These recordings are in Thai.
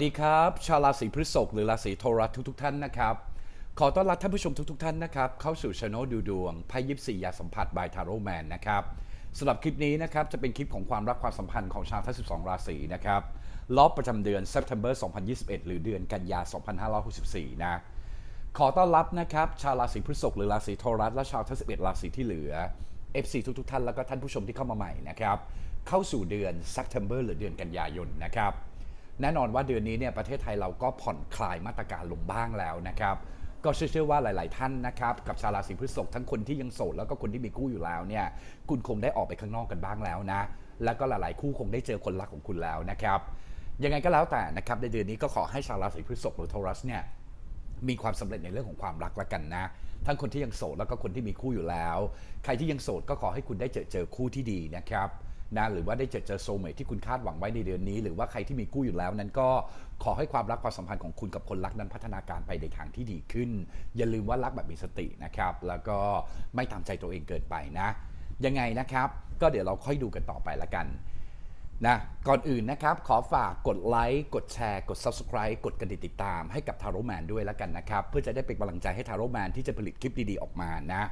สวัสดีครับ ชาวราศีพฤษภหรือราศีโทรัสทุกๆท่านนะครับ ขอต้อนรับท่านผู้ชมทุกๆท่านนะครับ เข้าสู่ช anel ดูดวงไพ่ยิปซียาสัมผัสบายทาโร่แมนนะครับสำหรับคลิปนี้นะครับ จะเป็นคลิปของความรักความสัมพันธ์ของชาวทั้ง 12 ราศีนะครับรอบประจำเดือน September 2021 หรือเดือนกันยา 2564 นะ ขอต้อนรับนะครับ ชาวราศีพฤษภหรือราศีโทรัสและชาวทั้ง 11 ราศีที่เหลือ FC ทุกๆท่านแล้วก็ท่านผู้ชมที่เข้ามาใหม่นะครับเข้าสู่เดือน September หรือเดือนกันยายนนะครับ แน่นอนว่าเดือนนี้เนี่ยประเทศไทยเราก็ผ่อนคลายมาตรการลงบ้างแล้วนะครับ ก็เชื่อว่าหลาย ๆ ท่านนะครับ กับชาวราศีพฤษภทั้งคนที่ยังโสดแล้วก็คนที่มีคู่อยู่แล้วเนี่ยคุณคงได้ออกไปข้างนอกกันบ้างแล้วนะ แล้วก็หลาย ๆ คู่คงได้เจอคนรักของคุณแล้วนะครับยังไงก็แล้วแต่นะครับในเดือนนี้ก็ขอให้ชาวราศีพฤษภหรือโทรัสเนี่ยมีความสำเร็จในเรื่องของความรักละกันนะ ทั้งคนที่ยังโสดแล้วก็คนที่มีคู่อยู่แล้ว ใครที่ยังโสดก็ขอให้คุณได้เจอเจอคู่ที่ดีนะครับ นะหรือว่าได้เจอเจอโซเมทที่คุณคาดหวังไว้ในเดือนนี้ หรือว่าใครที่มีคู่อยู่แล้วนั้นก็ขอให้ความรักความสัมพันธ์ของคุณกับคนรักนั้นพัฒนาการไปในทางที่ดีขึ้น อย่าลืมว่ารักแบบมีสตินะครับแล้วก็ไม่ตามใจตัวเองเกินไปนะ ยังไงนะครับ ก็เดี๋ยวเราค่อยดูกันต่อไปละกันนะก่อนอื่นนะครับ ขอฝากกดไลค์กดแชร์ กด Subscribe กดกระดิ่งติดตามให้กับทาโร่แมนด้วยแล้วกันนะครับ เพื่อจะได้เป็นกำลังใจให้ทาโร่แมนที่จะผลิตคลิปดีๆออกมานะ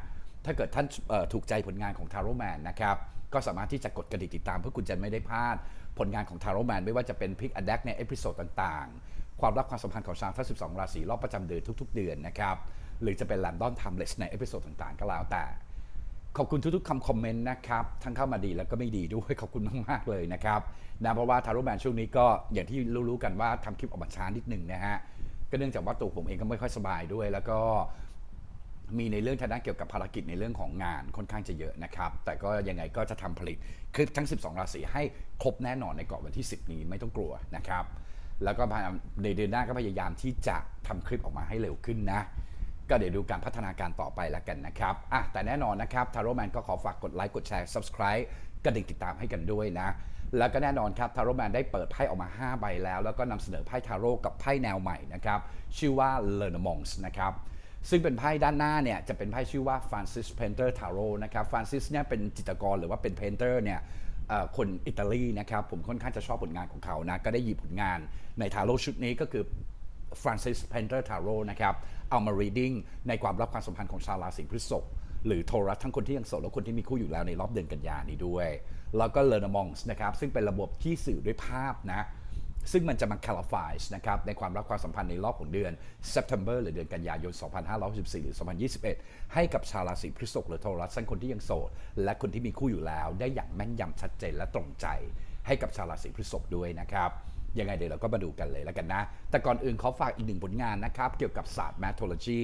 ถ้าเกิดท่านถูกใจผลงานของทาโร่แมนนะครับ ก็สามารถที่จะกดกระดิ่งติดตาม เพื่อคุณจะไม่ได้พลาดผลงานของทาโร่แมนไม่ว่าจะเป็นพิกอ d ด c ในเอพิโซดต่างๆ ความรักความสัมพันธ์ของชาวทั้ง12 ราศีรอบประจำเดือนทุก ๆ เดือนนะครับ หรือจะเป็นแลมดอนทัมเลสในเอพิโซดต่างๆ ก็แล้วแต่ ขอบคุณทุกๆคำคอมเมนต์นะครับ ทั้งเข้ามาดีแล้วก็ไม่ดีด้วยขอบคุณมากๆเลยนะครับนะเพราะว่าทารุแมนช่วงนี้ก็อย่างที่รู้ๆกันว่าทำคลิปออกมาช้านิดหนึ่งนะฮะก็เนื่องจากว่าตัวผมเองก็ไม่ค่อยสบายด้วย แล้วก็ มีในเรื่องทางด้านเกี่ยวกับภารกิจในเรื่องของงานค่อนข้างจะเยอะนะครับ แต่ก็ยังไงก็จะทำผลิตคลิปทั้ง 12 ราศีให้ครบแน่นอนในก่อนวันที่ 10 นี้ไม่ต้องกลัวนะครับ แล้วก็ในเดือนหน้าก็พยายามที่จะทำคลิปออกมาให้เร็วขึ้นนะ ก็เดี๋ยวดูการพัฒนาการต่อไปแล้วกันนะครับอะแต่แน่นอนนะครับทาร์โรแมนก็ขอฝากกดไลค์กดแชร์ subscribe กระดิ่งติดตามให้กันด้วยนะ แล้วก็แน่นอนครับทาร์โรแมนได้เปิดไพ่ออกมา 5 ใบแล้ว แล้วก็นำเสนอไพ่ทาโร่กับไพ่แนวใหม่นะครับชื่อว่า l e r n a m o n s นะครับ ซึ่งเป็นไพ่ด้านหน้าเนี่ยจะเป็นไพ่ชื่อว่า Francis Painter Tarot นะครับ Francis เนี่ยเป็นจิตรกรหรือว่าเป็น Painter เนี่ยคนอิตาลีนะครับ ผมค่อนข้างจะชอบผลงานของเขานะ ก็ได้หยิบผลงานในทาโร่ชุดนี้ก็คือ Francis Painter Tarot นะครับ เอามา reading ในความรักความสัมพันธ์ของชาวราศีพฤษภหรือโทรัสทั้งคนที่ยังโสดและคนที่มีคู่อยู่แล้วในรอบเดือนกันยานี้ด้วย แล้วก็ l e r n a m o n s นะครับ ซึ่งเป็นระบบที่สื่อด้วยภาพนะ ซึ่งมันจะมา clarify นะครับในความรักความสัมพันธ์ในรอบของเดือน September หรือเดือนกันยายน 2564 หรือ 2021 ให้กับชาวราศีพฤษภหรือโทรัสทั้งคนที่ยังโสด และคนที่มีคู่อยู่แล้ว ได้อย่างแม่นยำชัดเจนและตรงใจ ให้กับชาวราศีพฤษภด้วยนะครับยังไงเดี๋ยวเราก็มาดูกันเลยแล้วกันนะ แต่ก่อนอื่นขอฝากอีกหนึ่งผลงานนะครับ เกี่ยวกับศาสตร์ mathology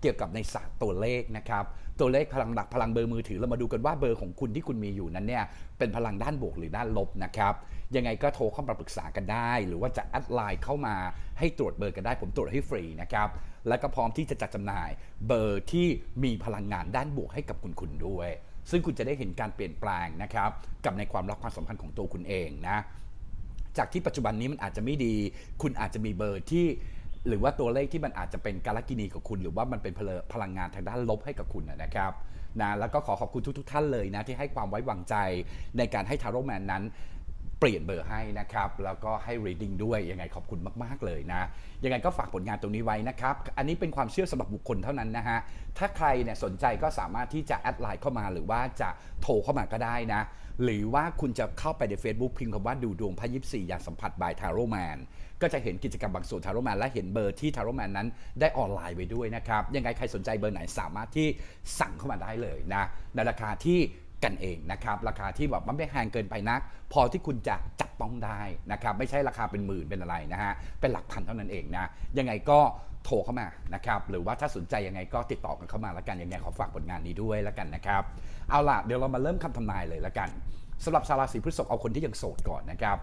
เกี่ยวกับในศาสตร์ตัวเลขนะครับ ตัวเลขพลังหลักพลังเบอร์มือถือเรามาดูกันว่าเบอร์ของคุณที่คุณมีอยู่นั้นเนี่ยเป็นพลังด้านบวกหรือด้านลบนะครับ ยังไงก็โทรเข้ามาปรึกษากันได้ หรือว่าจะแอดไลน์เข้ามาให้ตรวจเบอร์กันได้ ผมตรวจให้ฟรีนะครับ แล้วก็พร้อมที่จะจัดจำหน่ายเบอร์ที่มีพลังงานด้านบวกให้กับคุณคุณด้วย ซึ่งคุณจะได้เห็นการเปลี่ยนแปลงนะครับ กับในความรักความสัมพันธ์ของตัวคุณเองนะ จากที่ปัจจุบันนี้มันอาจจะไม่ดี คุณอาจจะมีเบอร์ที่หรือว่าตัวเลขที่มันอาจจะเป็นการกินีกับคุณ หรือว่ามันเป็นพลพลังงานทางด้านลบให้กับคุณนะนะครับนะแล้วก็ขอขอบคุณทุกๆทท่านเลยนะที่ให้ความไว้วางใจในการให้ทาโร่แมนนั้น เปลี่ยนเบอร์ให้นะครับ แล้วก็ให้ reading ด้วย ยังไงขอบคุณมากๆเลยนะ ยังไงก็ฝากผลงานตรงนี้ไว้นะครับ อันนี้เป็นความเชื่อสำหรับบุคคลเท่านั้นนะฮะ ถ้าใครเนี่ยสนใจก็สามารถที่จะแอดไลน์เข้ามาหรือว่าจะโทรเข้ามาก็ได้นะ หรือว่าคุณจะเข้าไปใน Facebook พิมพ์คำว่าดูดวงพระยิบสี่อย่างสัมผัสบายทาโร่แมนก็จะเห็นกิจกรรมบางส่วนทาโร่แมนและเห็นเบอร์ที่ทาโร่แมนนั้นได้ออนไลน์ไว้ด้วยนะครับ ยังไงใครสนใจเบอร์ไหนสามารถที่สั่งเข้ามาได้เลยนะในราคาที่ กันเองนะครับราคาที่แบบมันไม่แพงเกินไปนัก พอที่คุณจะจับต้องได้นะครับไม่ใช่ราคาเป็นหมื่นเป็นอะไรนะฮะเป็นหลักพันเท่านั้นเองนะยังไงก็โทรเข้ามานะครับหรือว่าถ้าสนใจยังไงก็ติดต่อกันเข้ามาแล้วกันยังไงขอฝากผลงานนี้ด้วยแล้วกันนะครับเอาล่ะเดี๋ยวเรามาเริ่มคำทำนายเลยแล้วกันสำหรับชาวราศีพฤษภเอาคนที่ยังโสดก่อนนะครับ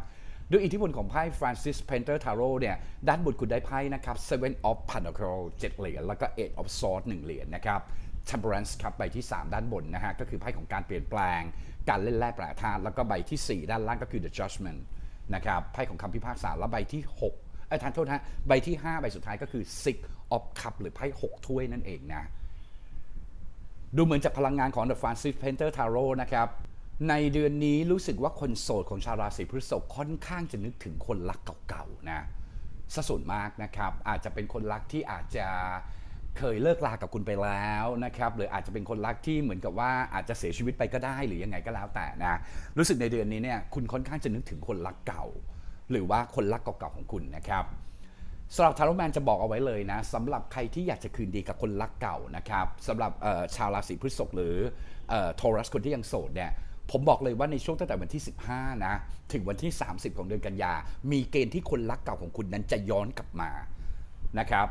ด้วยอิทธิพลของไพ่ Francis Painter Tarot เนี่ย ด้านบนคุณได้ไพ่นะครับ Seven of Pentacles 7เหรียญ แล้วก็ Eight of Swords 1เหรียญนะครับ Temperance ครับใบที่ 3 ด้านบนนะฮะก็คือไพ่ของการเปลี่ยนแปลง การเล่นแร่แปรธาตุแล้วก็ใบที่ 4 ด้านล่างก็คือ The Judgment นะครับไพ่ของคำพิพากษาแล้วใบที่6เอ้ทานโทษฮะใบที่ 5 ใบสุดท้ายก็คือ Six of Cup หรือไพ่6ถ้วยนั่นเองนะดูเหมือนจากพลังงานของ The Francis Painter Tarot นะครับในเดือนนี้รู้สึกว่าคนโสดของชาวราศีพฤษภค่อนข้างจะนึกถึงคนรักเก่าๆนะสส่วนมากนะครับ อาจจะเป็นคนรักที่อาจจะ เคยเลิกลากับคุณไปแล้วนะครับหรืออาจจะเป็นคนรักที่เหมือนกับว่าอาจจะเสียชีวิตไปก็ได้หรือยังไงก็แล้วแต่นะรู้สึกในเดือนนี้เนี่ยคุณค่อนข้างจะนึกถึงคนรักเก่า หรือว่าคนรักเก่าๆของคุณนะครับสำหรับทาโร่แมนจะบอกเอาไว้เลยนะสำหรับใครที่อยากจะคืนดีกับคนรักเก่านะครับสำหรับชาวราศีพฤษภหรือโทรัสคนที่ยังโสดเนี่ยผมบอกเลยว่าในช่วงตั้งแต่วันที่ 15 นะ ถึงวันที่ 30 ของเดือนกันยา มีเกณฑ์ที่คนรักเก่าของคุณนั้นจะย้อนกลับมานะครับ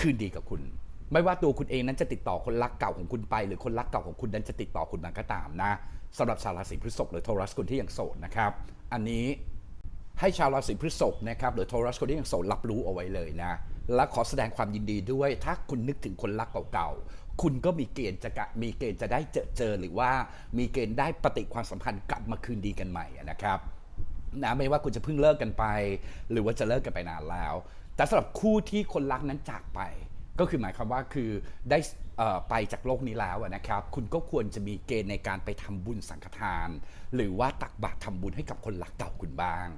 คืนดีกับคุณ ไม่ว่าตัวคุณเองนั้นจะติดต่อคนรักเก่าของคุณไป หรือคนรักเก่าของคุณนั้นจะติดต่อคุณมาก็ตามนะสำหรับชาวราศีพฤษภหรือโทรัสคนที่ยังโสดนะครับ อันนี้ให้ชาวราศีพฤษภนะครับหรือโทรัสคนที่ยังโสดรับรู้เอาไว้เลยนะ และขอแสดงความยินดีด้วย ถ้าคุณนึกถึงคนรักเก่าๆ คุณก็มีเกณฑ์จะกะมีเกณฑ์จะได้เจอเจอหรือว่ามีเกณฑ์ได้ปฏิความสัมพันธ์กลับมาคืนดีกันใหม่นะครับนะไม่ว่าคุณจะเพิ่งเลิกกันไป หรือว่าจะเลิกกันไปนานแล้ว แต่สำหรับคู่ที่คนรักนั้นจากไป ก็คือหมายความว่าคือได้ไปจากโลกนี้แล้วนะครับ คุณก็ควรจะมีเกณฑ์ในการไปทำบุญสังฆทาน หรือว่าตักบาตรทำบุญให้กับคนรักเก่าคุณบ้าง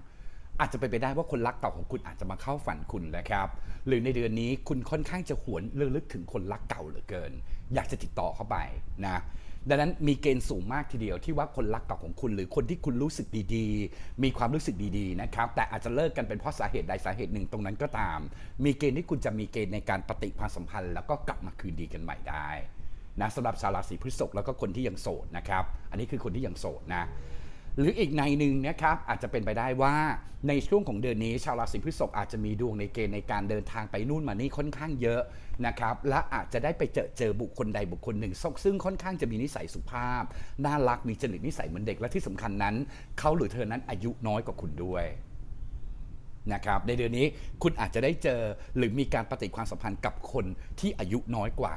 อาจจะไปไปได้ว่าคนรักเก่าของคุณอาจจะมาเข้าฝันคุณนะครับ หรือในเดือนนี้คุณค่อนข้างจะหวนเลื่อลึกถึงคนรักเก่าเหลือเกิน อยากจะติดต่อเข้าไปนะ ดังนั้นมีเกณฑ์สูงมากทีเดียวที่ว่าคนรักเก่าของคุณ หรือคนที่คุณรู้สึกดีๆ มีความรู้สึกดีๆนะครับแต่อาจจะเลิกกันเป็นเพราะสาเหตุใดสาเหตุหนึ่งตรงนั้นก็ตาม มีเกณฑ์ที่คุณจะมีเกณฑ์ในการปฏิความสัมพันธ์ แล้วก็กลับมาคืนดีกันใหม่ได้นะสำหรับชาวราศีพฤษภแล้วก็คนที่ยังโสดนะครับ อันนี้คือคนที่ยังโสดนะ หรืออีกในหนึ่งนะครับอาจจะเป็นไปได้ว่าในช่วงของเดือนนี้ ชาวราศีพฤษภอาจจะมีดวงในเกณฑ์ในการเดินทางไปนู่นมานี่ค่อนข้างเยอะนะครับและอาจจะได้ไปเจอเจอบุคคลใดบุคคลหนึ่งซึ่งค่อนข้างจะมีนิสัยสุภาพ น่ารักมีจริตนิสัยเหมือนเด็กและที่สำคัญนั้น เขาหรือเธอนั้นอายุน้อยกว่าคุณด้วยนะครับในเดือนนี้คุณอาจจะได้เจอหรือมีการปฏิความสัมพันธ์กับคนที่อายุน้อยกว่า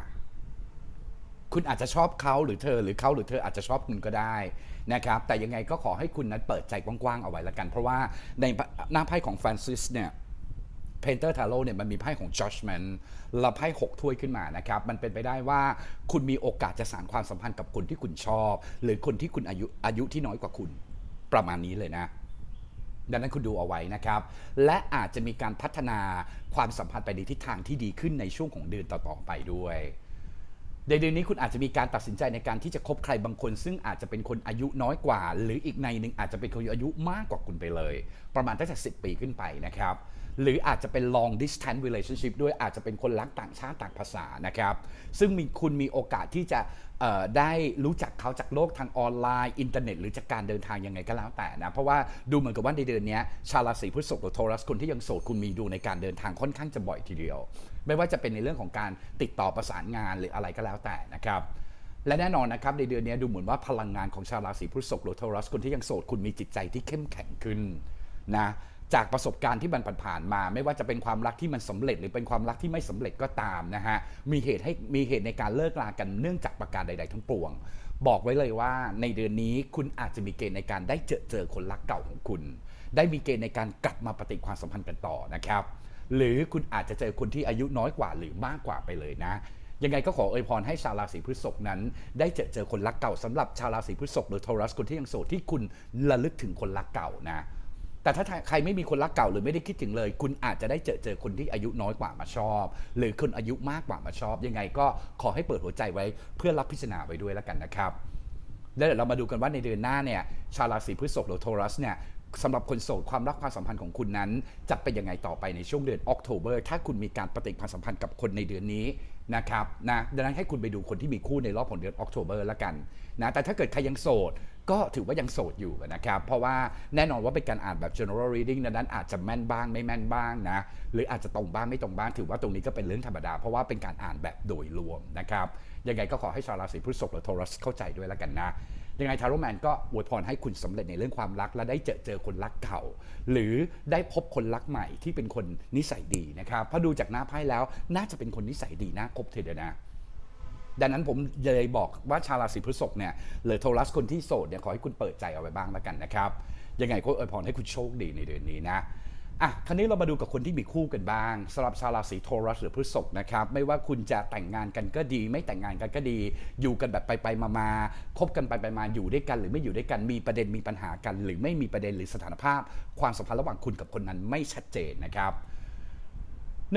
คุณอาจจะชอบเขาหรือเธอ หรือเขาหรือเธออาจจะชอบคุณก็ได้ นะครับแต่ยังไงก็ขอให้คุณนั้นเปิดใจกว้างๆเอาไว้ละกัน เพราะว่าในหน้าไพ่ของฟรานซิสเนี่ยเพนเตอร์ทาโร่เนี่ยมันมีไพ่ของ judgment และไพ่หกถ้วยขึ้นมานะครับ มันเป็นไปได้ว่าคุณมีโอกาสจะสานความสัมพันธ์กับคนที่คุณชอบ หรือคนที่คุณอายุอายุที่น้อยกว่าคุณประมาณนี้เลยนะ ดังนั้นคุณดูเอาไว้นะครับ และอาจจะมีการพัฒนาความสัมพันธ์ไปในทิศทางที่ดีขึ้นในช่วงของเดือนต่อๆไปด้วย ในเดือนนี้คุณอาจจะมีการตัดสินใจในการที่จะคบใครบางคน ซึ่งอาจจะเป็นคนอายุน้อยกว่า หรืออีกในหนึ่งอาจจะเป็นคนอายุมากกว่าคุณไปเลย ประมาณตั้งแต่10 ปีขึ้นไปนะครับ หรืออาจจะเป็น long distance relationship ด้วยอาจจะเป็นคนรักต่างชาติต่างภาษานะครับ ซึ่งมีคุณมีโอกาสที่จะได้รู้จักเขาจากโลกทางออนไลน์ อินเทอร์เน็ต หรือจากการเดินทางยังไงก็แล้วแต่นะ เพราะว่าดูเหมือนกับว่าในเดือนนี้ชาวราศีพฤษภหรือโทรัสคนที่ยังโสดคุณมีดูในการเดินทางค่อนข้างจะบ่อยทีเดียว ไม่ว่าจะเป็นในเรื่องของการติดต่อประสานงานหรืออะไรก็แล้วแต่นะครับและแน่นอนนะครับในเดือนนี้ดูเหมือนว่าพลังงานของชาวราศีพฤษภหรือโทรัสคนที่ยังโสดคุณมีจิตใจที่เข้มแข็งขึ้นนะ จากประสบการณ์ที่มันผ่านมา ไม่ว่าจะเป็นความรักที่มันสำเร็จ หรือเป็นความรักที่ไม่สำเร็จก็ตามนะฮะมีเหตุให้มีเหตุในการเลิกลากันเนื่องจากประการใด ๆ ทั้งปวง บอกไว้เลยว่าในเดือนนี้คุณอาจจะมีเกณฑ์ในการได้เจอเจอคนรักเก่าของคุณ ได้มีเกณฑ์ในการกลับมาปฏิความสัมพันธ์กันต่อนะครับ หรือคุณอาจจะเจอคนที่อายุน้อยกว่าหรือมากกว่าไปเลยนะยังไงก็ขออวยพรให้ชาวราศีพฤษภนั้น ได้เจอเจอคนรักเก่าสำหรับชาวราศีพฤษภหรือโทรัสคนที่ยังโสดที่คุณระลึกถึงคนรักเก่านะ แต่ถ้าใครไม่มีคนรักเก่าหรือไม่ได้คิดถึงเลย คุณอาจจะได้เจอเจอคนที่อายุน้อยกว่ามาชอบ หรือคนอายุมากกว่ามาชอบ ยังไงก็ขอให้เปิดหัวใจไว้เพื่อรับพิจารณาไว้ด้วยแล้วกันนะครับ แล้วเดี๋ยวเรามาดูกันว่าในเดือนหน้าเนี่ยชาวราศีพฤษภหรือโทรัสเนี่ยสำหรับคนโสดความรักความสัมพันธ์ของคุณนั้น จะเป็นยังไงต่อไปในช่วงเดือนออกโทเบอร์ถ้าคุณมีการปฏิความสัมพันธ์กับคนในเดือนนี้นะครับนะดังนั้นให้คุณไปดูคนที่มีคู่ในรอบของเดือนออกโทเบอร์แล้วกันนะแต่ถ้าเกิดใครยังโสด ก็ถือว่ายังโสดอยู่นะครับ เพราะว่าแน่นอนว่าเป็นการอ่านแบบ general reading ดังนั้นอาจจะแม่นบ้างไม่แม่นบ้างนะ หรืออาจจะตรงบ้างไม่ตรงบ้าง ถือว่าตรงนี้ก็เป็นเรื่องธรรมดา เพราะว่าเป็นการอ่านแบบโดยรวมนะครับ ยังไงก็ขอให้ชาวราศีพฤษภหรือโทรัสเข้าใจด้วยแล้วกันนะ ยังไงทาโรแมนก็อวยพรให้คุณสำเร็จในเรื่องความรัก และได้เจอเจอคนรักเก่า หรือได้พบคนรักใหม่ที่เป็นคนนิสัยดีนะครับเพราะดูจากหน้าไพ่แล้วน่าจะเป็นคนนิสัยดีน่าคบเทเดียวนะ ดังนั้นผมเลยบอกว่าชาวราศีพฤษภเนี่ยหรือโทรัสคนที่โสดเนี่ยขอให้คุณเปิดใจเอาไว้บ้างแล้วกันนะครับ ยังไงก็อวยพรให้คุณโชคดีในเดือนนี้นะอะคราวนี้เรามาดูกับคนที่มีคู่กันบ้างสำหรับชาวราศีโทรัสหรือพฤษภนะครับไม่ว่าคุณจะแต่งงานกันก็ดี ไม่แต่งงานกันก็ดี อยู่กันแบบไปไปมามาคบกันไปไปมาอยู่ด้วยกันหรือไม่อยู่ด้วยกันมีประเด็นมีปัญหากัน หรือไม่มีประเด็นหรือสถานภาพ ความสัมพันธ์ระหว่างคุณกับคนนั้นไม่ชัดเจนนะครับ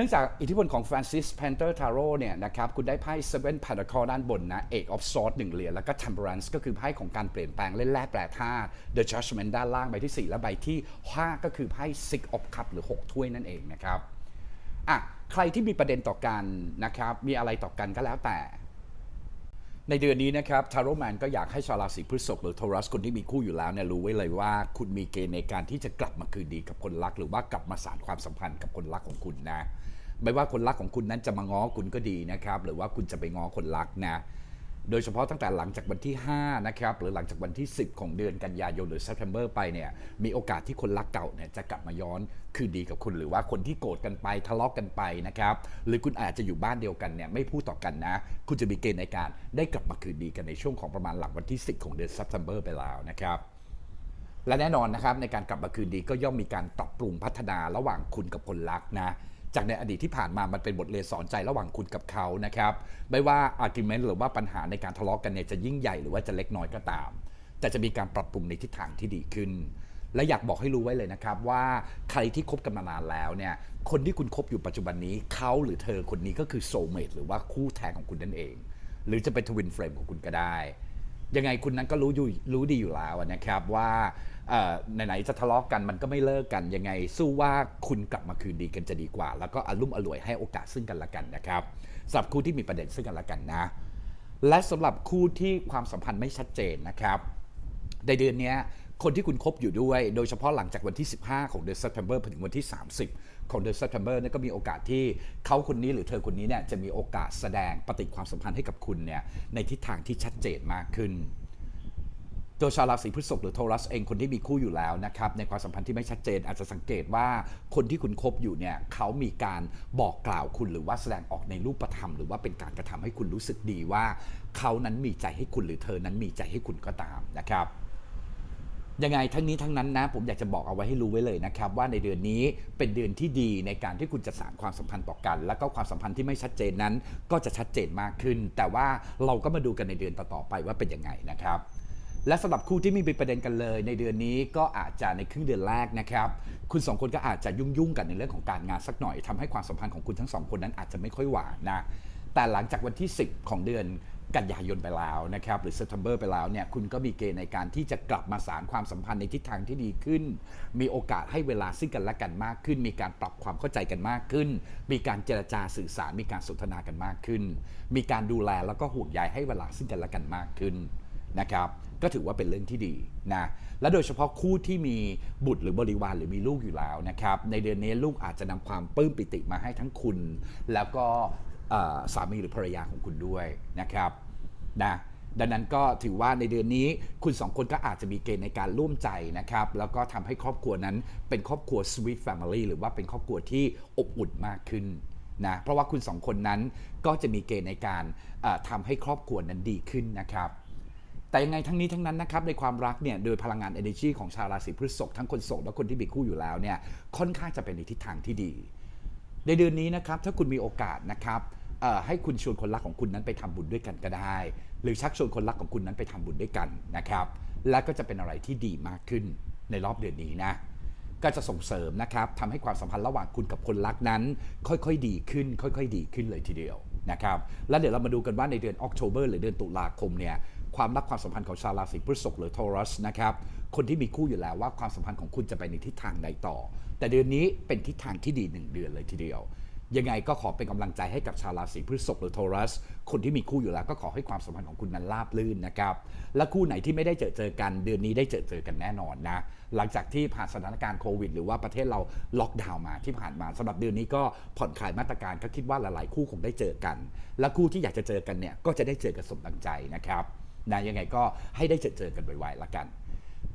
นื่องจากอิทธิพลของฟรานซิสแพนเตอร์ทาโร่เนี่ยนะครับคุณได้ไพ่ Seven Pentacle ด้านบนนะ Eight of Swords หนึ่งเหรียญแล้วก็ Temperance ก็คือไพ่ของการเปลี่ยนแปลงเล่นแร่แปรธาตุ The Judgment ด้านล่างใบที่ 4 และใบที่ 5 ก็คือไพ่ Six of Cup หรือ 6 ถ้วยนั่นเองนะครับอะใครที่มีประเด็นต่อกันนะครับมีอะไรต่อกันก็แล้วแต่ในเดือนนี้นะครับทาโร่แมนก็อยากให้ชาวราศีพฤษภหรือโทรัสคนที่มีคู่อยู่แล้วเนี่ยรู้ไว้เลยว่า คุณมีเกณฑ์ในการที่จะกลับมาคืนดีกับคนรัก หรือว่ากลับมาสานความสัมพันธ์กับคนรักของคุณนะ ไม่ว่าคนรักของคุณนั้นจะมาง้อคุณก็ดีนะครับ หรือว่าคุณจะไปง้อคนรักนะ โดยเฉพาะตั้งแต่หลังจากวันที่ 5 นะครับ หรือหลังจากวันที่ 10 ของเดือนกันยายนหรือ September ไปเนี่ย มีโอกาสที่คนรักเก่าเนี่ยจะกลับมาย้อนคืนดีกับคุณ หรือว่าคนที่โกรธกันไปทะเลาะกันไปนะครับ หรือคุณอาจจะอยู่บ้านเดียวกันเนี่ยไม่พูดต่อกันนะ คุณจะมีเกณฑ์ในการได้กลับมาคืนดีกันในช่วงของประมาณหลังวันที่ 10 ของเดือน September ไปแล้วนะครับและแน่นอนนะครับในการกลับมาคืนดีก็ย่อมมีการปรับปรุงพัฒนาระหว่างคุณกับคนรักนะ จากในอดีตที่ผ่านมามันเป็นบทเรียนสอนใจระหว่างคุณกับเขานะครับ ไม่ว่าอาร์กิเมนต์หรือว่าปัญหาในการทะเลาะกันเนี่ยจะยิ่งใหญ่หรือว่าจะเล็กน้อยก็ตาม แต่จะมีการปรับปรุงในทิศทางที่ดีขึ้น และอยากบอกให้รู้ไว้เลยนะครับ ว่าใครที่คบกันมานานแล้วเนี่ย คนที่คุณคบอยู่ปัจจุบันนี้เขาหรือเธอคนนี้ก็คือโซเมตหรือว่าคู่แท้ของคุณนั่นเอง หรือจะเป็นทวินเฟรมของคุณก็ได้ ยังไงคุณนั้นก็รู้อยู่รู้ดีอยู่แล้วนะครับว่าไหนๆจะทะเลาะกันมันก็ไม่เลิกกันยังไง สู้ว่าคุณกลับมาคืนดีกันจะดีกว่า แล้วก็อารมอร่วยให้โอกาสซึ่งกันและกันนะครับสำหรับคู่ที่มีประเด็นซึ่งกันและกันนะ และสำหรับคู่ที่ความสัมพันธ์ไม่ชัดเจนนะครับในเดือนนี้คนที่คุณคบอยู่ด้วย โดยเฉพาะหลังจากวันที่ 15 ของเดือน September ถึงวันที่ 30 ของเดือน September เนี่ยก็มีโอกาสที่เขาคนนี้หรือเธอคนนี้เนี่ยจะมีโอกาสแสดงปฏิความสัมพันธ์ให้กับคุณเนี่ยในทิศทางที่ชัดเจนมากขึ้นตัวชาวราศีพฤษภหรือโทรัสเองคนที่มีคู่อยู่แล้วนะครับในความสัมพันธ์ที่ไม่ชัดเจนอาจจะสังเกตว่าคนที่คุณคบอยู่เนี่ยเขามีการบอกกล่าวคุณหรือว่าแสดงออกในรูปธรรม หรือว่าเป็นการกระทำให้คุณรู้สึกดีว่า เขานั้นมีใจให้คุณหรือเธอนั้นมีใจให้คุณก็ตามนะครับ ยังไงทั้งนี้ทั้งนั้นนะ ผมอยากจะบอกเอาไว้ให้รู้ไว้เลยนะครับ ว่าในเดือนนี้เป็นเดือนที่ดีในการที่คุณจะสานความสัมพันธ์ต่อกัน แล้วก็ความสัมพันธ์ที่ไม่ชัดเจนนั้น ก็จะชัดเจนมากขึ้น แต่ว่าเราก็มาดูกันในเดือนต่อๆไปว่าเป็นยังไงนะครับและสำหรับคู่ที่มีประเด็นกันเลย ในเดือนนี้ก็อาจจะในครึ่งเดือนแรกนะครับคุณสองคนก็อาจจะยุ่งๆกันในเรื่องของการงานสักหน่อยทำให้ความสัมพันธ์ของคุณทั้งสองคนนั้นอาจจะไม่ค่อยหวานนะแต่หลังจากวันที่ 10 ของเดือน กันยายนไปแล้วนะครับหรือ September ไปแล้วเนี่ยคุณก็มีเกณฑ์ในการที่จะกลับมาสารความสัมพันธ์ในทิศทางที่ดีขึ้น มีโอกาสให้เวลาซึ่งกันและกันมากขึ้น มีการปรับความเข้าใจกันมากขึ้น มีการเจรจาสื่อสาร มีการสนทนากันมากขึ้น มีการดูแลแล้วก็ห่วงใยให้เวลาซึ่งกันและกันมากขึ้นนะครับก็ถือว่าเป็นเรื่องที่ดีนะและโดยเฉพาะคู่ที่มีบุตรหรือบริวารหรือมีลูกอยู่แล้วนะครับในเดือนนี้ลูกอาจจะนำความปลื้มปิติมาให้ทั้งคุณ แล้วก็ สามีหรือภรรยาของคุณด้วยนะครับนะดังนั้นก็ถือว่าในเดือนนี้คุณสองคนก็อาจจะมีเกณฑ์ในการร่วมใจนะครับ แล้วก็ทำให้ครอบครัวนั้นเป็นครอบครัว sweet family หรือว่าเป็นครอบครัวที่อบอุ่นมากขึ้นนะเพราะว่าคุณสองคนนั้นก็จะมีเกณฑ์ในการเอ่อทำให้ครอบครัวนั้นดีขึ้นนะครับแต่ยังไงทั้งนี้ทั้งนั้นนะครับในความรักเนี่ยโดยพลังงาน energy ของชาวราศีพฤษภทั้งคนโสดและคนที่มีคู่อยู่แล้วเนี่ยค่อนข้างจะเป็นในทิศทางที่ดี ในเดือนนี้นะครับถ้าคุณมีโอกาสนะครับ ให้คุณชวนคนรักของคุณนั้นไปทำบุญด้วยกันก็ได้ หรือชักชวนคนรักของคุณนั้นไปทำบุญด้วยกันนะครับ และก็จะเป็นอะไรที่ดีมากขึ้นในรอบเดือนนี้นะ ก็จะส่งเสริมนะครับทำให้ความสัมพันธ์ระหว่างคุณกับคนรักนั้น ค่อยๆดีขึ้น ค่อย ๆ ดีขึ้นเลยทีเดียวนะครับแล้วเดี๋ยวเรามาดูกันว่าในเดือนออกโทเบอร์หรือเดือนตุลาคมเนี่ยความรักความสัมพันธ์ของชาวราศีพฤษภหรือทอรัสนะครับคนที่มีคู่อยู่แล้วว่าความสัมพันธ์ของคุณจะไปในทิศทางใดต่อ แต่เดือนนี้เป็นทิศทางที่ดีหนึ่งเดือนเลยทีเดียว ยังไงก็ขอเป็นกำลังใจให้กับชาวราศีพฤษภหรือโทรัส คนที่มีคู่อยู่แล้วก็ขอให้ความสัมพันธ์ของคุณนั้นราบรื่นนะครับ และคู่ไหนที่ไม่ได้เจอเจอกันเดือนนี้ได้เจอเจอกันแน่นอนนะ หลังจากที่ผ่านสถานการณ์โควิด หรือว่าประเทศเราล็อกดาวน์มาที่ผ่านมาสำหรับเดือนนี้ก็ผ่อนคลายมาตรการก็คิดว่าหลายๆ คู่คงได้เจอกัน และคู่ที่อยากจะเจอกันเนี่ยก็จะได้เจอกันสมดังใจนะครับนะยังไงก็ให้ได้เจอเจอกันไวๆละกัน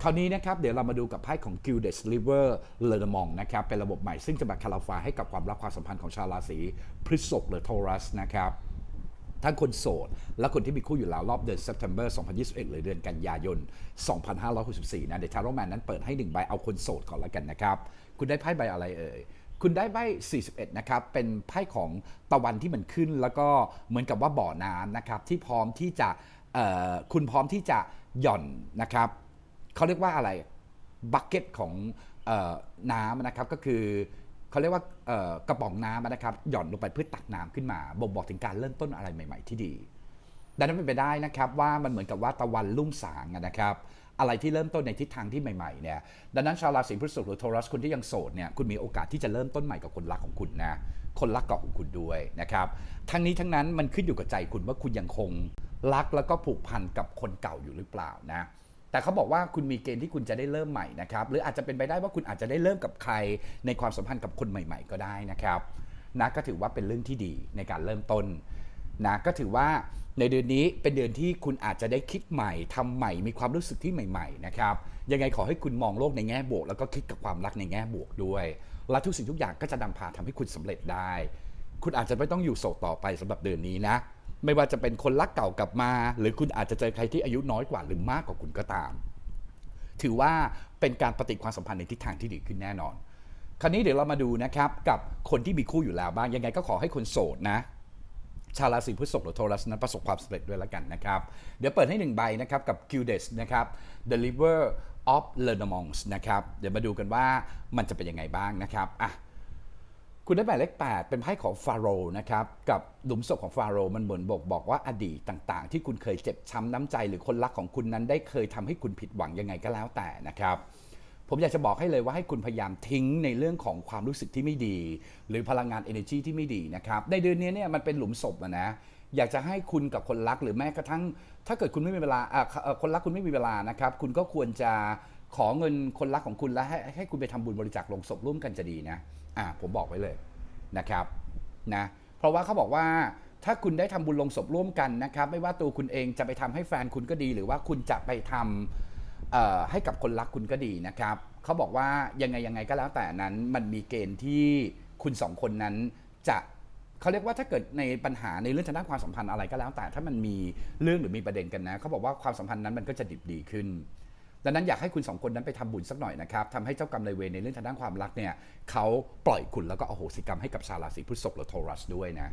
คราวนี้นะครับเดี๋ยวเรามาดูกับไพ่ของ Gilded Sliver l e r m o n นะครับเป็นระบบใหม่ซึ่งจะมาคาราฟาให้กับความรักความสัมพันธ์ของชาวราศีพฤษภหรือ Taurus นะครับทั้งคนโสด และคนที่มีคู่อยู่แล้วรอบเดือน September 2021 หรือเดือนกันยายน 2564 นะ เดี๋ยวทาโรแมนนั้นเปิดให้1ใบเอาคนโสดก่อนละกันนะครับ คุณได้ไพ่ใบอะไรเอ่ยคุณได้ไพ่41 นะครับ เป็นไพ่ของตะวันที่มันขึ้น แล้วก็เหมือนกับว่าบ่อน้ำนะครับ ที่พร้อมที่จะคุณพร้อมที่จะหย่อนนะครับ เขาเรียกว่าอะไรบักเก็ตของออน้ำนะครับก็คือเขาเรียกว่ากระป๋องน้ำนะครับหย่อนลงไปเพื่อตักน้ำขึ้นมาบ่งบอกถึงการเริ่มต้นอะไรใหม่ ๆ ที่ดีดังนั้นเป็นไปได้นะครับว่ามันเหมือนกับว่าตะวันรุ่งสางนะครับอะไรที่เริ่มต้นในทิศทางที่ใหม่ๆเนี่ยดังนั้นชาวราศีพฤษภหรือโทรัสคนที่ยังโสดเนี่ยคุณมีโอกาสที่จะเริ่มต้นใหม่กับคนรักของคุณนะคนรักเก่าของคุณด้วยนะครับทั้งนี้ทั้งนั้นมันขึ้นอยู่กับใจคุณว่าคุณยังคงรักแล้วก็ผูกพันกับคนเก่าอยู่หรือเปล่านะ แต่เขาบอกว่าคุณมีเกณฑ์ที่คุณจะได้เริ่มใหม่นะครับหรืออาจจะเป็นไปได้ว่าคุณอาจจะได้เริ่มกับใคร ในความสัมพันธ์กับคนใหม่ ๆ ก็ได้นะครับนะก็ถือว่าเป็นเรื่องที่ดีในการเริ่มต้นนะก็ถือว่าในเดือนนี้เป็นเดือนที่คุณอาจจะได้คิดใหม่ทำใหม่มีความรู้สึกที่ใหม่ๆนะครับยังไงขอให้คุณมองโลกในแง่บวก แล้วก็คิดกับความรักในแง่บวกด้วยและทุกสิ่งทุกอย่างก็จะนำพาทำให้คุณสำเร็จได้ คุณอาจจะไม่ต้องอยู่โสดต่อไปสำหรับเดือนนี้นะ ไม่ว่าจะเป็นคนรักเก่ากลับมา หรือคุณอาจจะเจอใครที่อายุน้อยกว่าหรือมากกว่าคุณก็ตาม ถือว่าเป็นการปฏิความสัมพันธ์ในทิศทางที่ดีขึ้นแน่นอน คราวนี้เดี๋ยวเรามาดูนะครับกับคนที่มีคู่อยู่แล้วบ้าง ยังไงก็ขอให้คนโสดนะ ชาราศีพฤษภหรือโทรัสนั้นประสบความสำเร็จด้วยแล้วกันนะครับ เดี๋ยวเปิดให้หนึ่งใบนะครับกับ q d e s นะครับ The River of l e r n a m o n s นะครับ เดี๋ยวมาดูกันว่ามันจะเป็นยังไงบ้างนะครับอะ คุณได้หมายเลข8เป็นไพ่ของฟาโรห์นะครับกับหลุมศพของฟาโรห์มันเหมือนบอกบอกว่าอดีตต่างๆ ที่คุณเคยเจ็บช้ำน้ำใจหรือคนรักของคุณนั้นได้เคยทำให้คุณผิดหวังยังไงก็แล้วแต่นะครับ ผมอยากจะบอกให้เลยว่าให้คุณพยายามทิ้งในเรื่องของความรู้สึกที่ไม่ดี หรือพลังงาน energy ที่ไม่ดีนะครับในเดือนนี้เนี่ยมันเป็นหลุมศพอะนะอยากจะให้คุณกับคนรักหรือแม้กระทั่ง ถ้าเกิดคุณไม่มีเวลาคนรักคุณไม่มีเวลานะครับ คุณก็ควรจะขอเงินคนรักของคุณแล้วให้ให้คุณไปทำบุญบริจาคลงศพร่วมกันจะดีนะ อะผมบอกไว้เลยนะครับนะเพราะว่าเขาบอกว่าถ้าคุณได้ทำบุญลงศพร่วมกันนะครับ ไม่ว่าตัวคุณเองจะไปทำให้แฟนคุณก็ดี หรือว่าคุณจะไปทำให้กับคนรักคุณก็ดีนะครับเขาบอกว่ายังไงยังไงก็แล้วแต่นั้นมันมีเกณฑ์ที่คุณสองคนนั้นจะเขาเรียกว่าถ้าเกิดในปัญหาในเรื่องทางด้านความสัมพันธ์อะไรก็แล้วแต่ ถ้ามันมีเรื่องหรือมีประเด็นกันนะเขาบอกว่าความสัมพันธ์นั้นมันก็จะดิบดีขึ้น ดังนั้นอยากให้คุณสองคนนั้นไปทำบุญสักหน่อยนะครับทำให้เจ้ากรรมนายเวรในเรื่องทางด้านความรักเนี่ยเขาปล่อยคุณแล้วก็อโหสิกรรมให้กับชาวราศีพฤษภหรือโทรัสด้วยนะ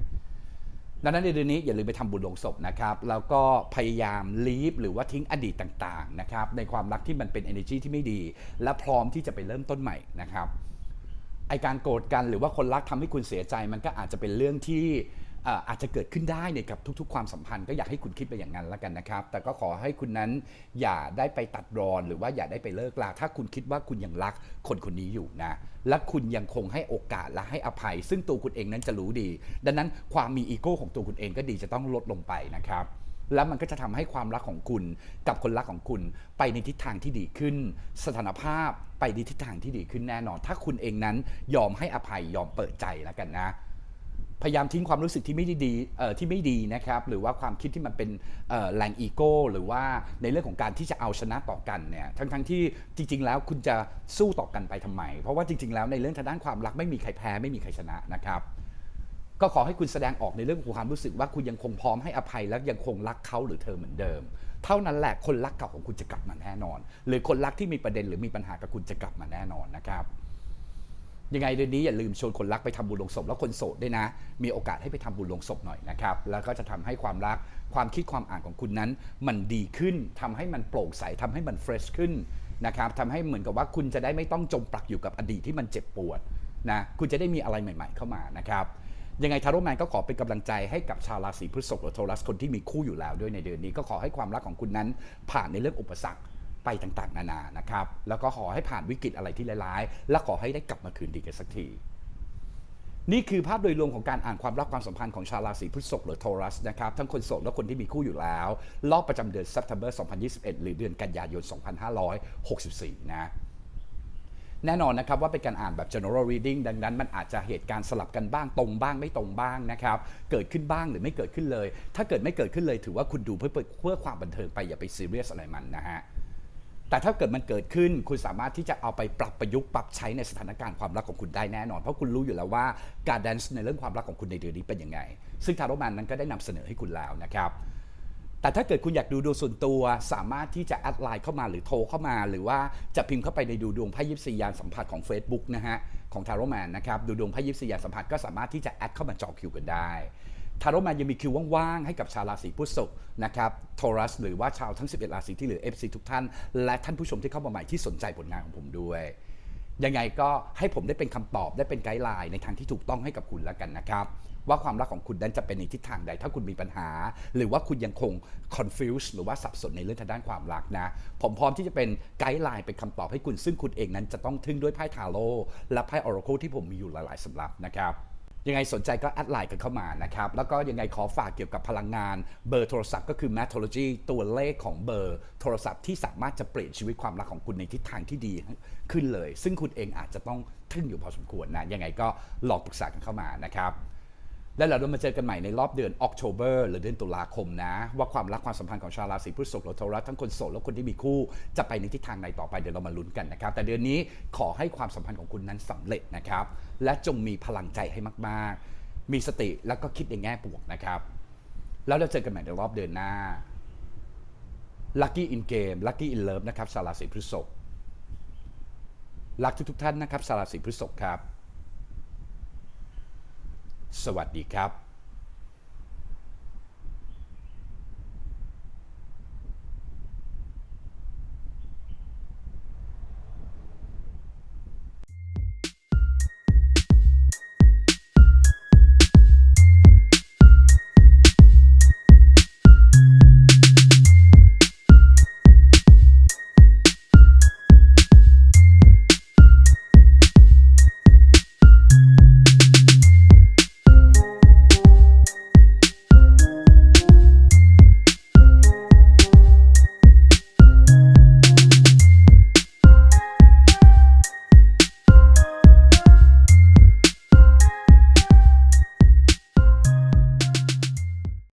ดังนั้นในเดือนนี้อย่าลืมไปทำบุญลงศพนะครับ แล้วก็พยายามลีฟหรือว่าทิ้งอดีตต่างๆนะครับในความรักที่มันเป็น energy ที่ไม่ดี และพร้อมที่จะไปเริ่มต้นใหม่นะครับไอการโกรธกันหรือว่าคนรักทำให้คุณเสียใจมันก็อาจจะเป็นเรื่องที่ อาจจะเกิดขึ้นได้ในกับทุก ๆ ความสัมพันธ์ก็อยากให้คุณคิดไปอย่างนั้นแล้วกันนะครับ แต่ก็ขอให้คุณนั้นอย่าได้ไปตัดรอนหรือว่าอย่าได้ไปเลิกลาถ้าคุณคิดว่าคุณยังรักคนคนนี้อยู่นะ และคุณยังคงให้โอกาสและให้อภัย ซึ่งตัวคุณเองนั้นจะรู้ดี ดังนั้นความมีอีโก้ของตัวคุณเองก็ดีจะต้องลดลงไปนะครับแล้วมันก็จะทำให้ความรักของคุณกับคนรักของคุณไปในทิศทางที่ดีขึ้น สถานภาพไปในทิศทางที่ดีขึ้นแน่นอน ถ้าคุณเองนั้นยอมให้อภัยยอมเปิดใจแล้วกันนะ พยายามทิ้งความรู้สึกที่ไม่ดีที่ไม่ดีนะครับหรือว่าความคิดที่มันเป็นเอ่อแรงอีโก้หรือว่าในเรื่องของการที่จะเอาชนะต่อกันเนี่ยทั้งทั้งที่จริง ๆ แล้วคุณจะสู้ต่อกันไปทำไม เพราะว่าจริง ๆ แล้วในเรื่องทางด้านความรักไม่มีใครแพ้ไม่มีใครชนะนะครับก็ขอให้คุณแสดงออกในเรื่องของความรู้สึกว่าคุณยังคงพร้อมให้อภัยและยังคงรักเขาหรือเธอเหมือนเดิม เท่านั้นแหละคนรักเก่าของคุณจะกลับมาแน่นอน หรือคนรักที่มีประเด็นหรือมีปัญหากับคุณจะกลับมาแน่นอนนะครับ ยังไงเดือนนี้อย่าลืมชวนคนรักไปทำบุญลงศพแล้วคนโสดด้วยนะ มีโอกาสให้ไปทำบุญลงศพหน่อยนะครับ แล้วก็จะทำให้ความรักความคิดความอ่านของคุณนั้น มันดีขึ้นทำให้มันโปร่งใสทำให้มันเฟรชขึ้นนะครับทำให้เหมือนกับว่าคุณจะได้ไม่ต้องจมปลักอยู่กับอดีตที่มันเจ็บปวดนะคุณจะได้มีอะไรใหม่ ๆ เข้ามานะครับยังไงทาร่แมนก็ขอเป็นกำลังใจให้กับชาวราศีพฤษภหรือโทรัสคนที่มีคู่อยู่แล้วด้วยในเดือนนี้ก็ขอให้ความรักของคุณนั้นผ่านในเรื่องอุปสรรค ไปต่างๆ นานานะครับ แล้วก็ขอให้ผ่านวิกฤตอะไรที่ร้ายๆ และขอให้ได้กลับมาคืนดีกันสักทีนี่คือภาพโดยรวมของการอ่านความรักความสัมพันธ์ของชาวราศีพฤษภหรือโทรัสนะครับทั้งคนโสดและคนที่มีคู่อยู่แล้วรอบประจำเดือน September 2021 หรือเดือนกันยายน 2564 นะแน่นอนนะครับว่าเป็นการอ่านแบบ general reading ดังนั้นมันอาจจะเหตุการณ์สลับกันบ้างตรงบ้างไม่ตรงบ้างนะครับ เกิดขึ้นบ้างหรือไม่เกิดขึ้นเลย ถ้าเกิดไม่เกิดขึ้นเลยถือว่าคุณดูเพื่อเพื่อความบันเทิงไปอย่าไปซีเรียสอะไรมันนะฮะ แต่ถ้าเกิดมันเกิดขึ้น คุณสามารถที่จะเอาไปปรับประยุกต์ปรับใช้ในสถานการณ์ความรักของคุณได้แน่นอน เพราะคุณรู้อยู่แล้วว่าการแดนซ์ในเรื่องความรักของคุณในเดือนนี้เป็นยังไง ซึ่งทาโรแมนนั้นก็ได้นำเสนอให้คุณแล้วนะครับแต่ถ้าเกิดคุณอยากดูดวงส่วนตัวสามารถที่จะแอดไลน์เข้ามาหรือโทรเข้ามา หรือว่าจะพิมพ์เข้าไปในดูดวงไพ่ยิปซียานสัมผัสของ Facebook นะฮะของทาโรแมนนะครับดูดวงไพ่ยิปซียานสัมผัสก็สามารถที่จะแอดเข้ามาจองคิวกันได้ ทาโรแมนยังมีคิวว่างๆ ให้กับชาวราศีพฤษภนะครับโทรัสหรือว่าชาวทั้ง 11 ราศีที่เหลือ FC ทุกท่าน และท่านผู้ชมที่เข้ามาใหม่ที่สนใจผลงานของผมด้วย ยังไงก็ให้ผมได้เป็นคำตอบได้เป็นไกด์ไลน์ในทางที่ถูกต้องให้กับคุณแล้วกันนะครับ ว่าความรักของคุณนั้นจะเป็นในทิศทางใด ถ้าคุณมีปัญหา หรือว่าคุณยังคง confuse หรือว่าสับสนในเรื่องทางด้านความรักนะ ผมพร้อมที่จะเป็นไกด์ไลน์เป็นคำตอบให้คุณ ซึ่งคุณเองนั้นจะต้องทึ่งด้วยไพ่ทาโร่และไพ่ oracle ที่ผมมีอยู่หลายๆสำรับนะครับ ยังไงสนใจก็แอดไลน์กันเข้ามานะครับ แล้วก็ยังไงขอฝากเกี่ยวกับพลังงานเบอร์โทรศัพท์ก็คือ Matology ตัวเลขของเบอร์โทรศัพท์ที่สามารถจะเปลี่ยนชีวิตความรักของคุณในทิศทางที่ดีขึ้นเลย ซึ่งคุณเองอาจจะต้องทึ่งอยู่พอสมควรนะยังไงก็ลองปรึกษากันเข้ามานะครับ แล้วเราจะมาเจอกันใหม่ในรอบเดือนออกโ o เบอร์หรือเดือนตุลาคมนะ ว่าความรักความสัมพันธ์ของชาวราศีพฤษภหรือโทรทั้งคนโสดและคนที่มีคู่ จะไปในทิศทางไหนต่อไปเดี๋ยวเรามาลุ้นกันนะครับ แต่เดือนนี้ขอให้ความสัมพันธ์ของคุณนั้นสำเร็จนะครับ และจงมีพลังใจให้มาก ๆ มีสติแล้วก็คิดในแง่บวกนะครับ แล้วเราเจอกันใหม่ในรอบเดือนหน้า Lucky in Game Lucky in Love นะครับชาวราศีพฤษภรักทุกๆท่านนะครับชาวราศีพฤษภครับ สวัสดีครับ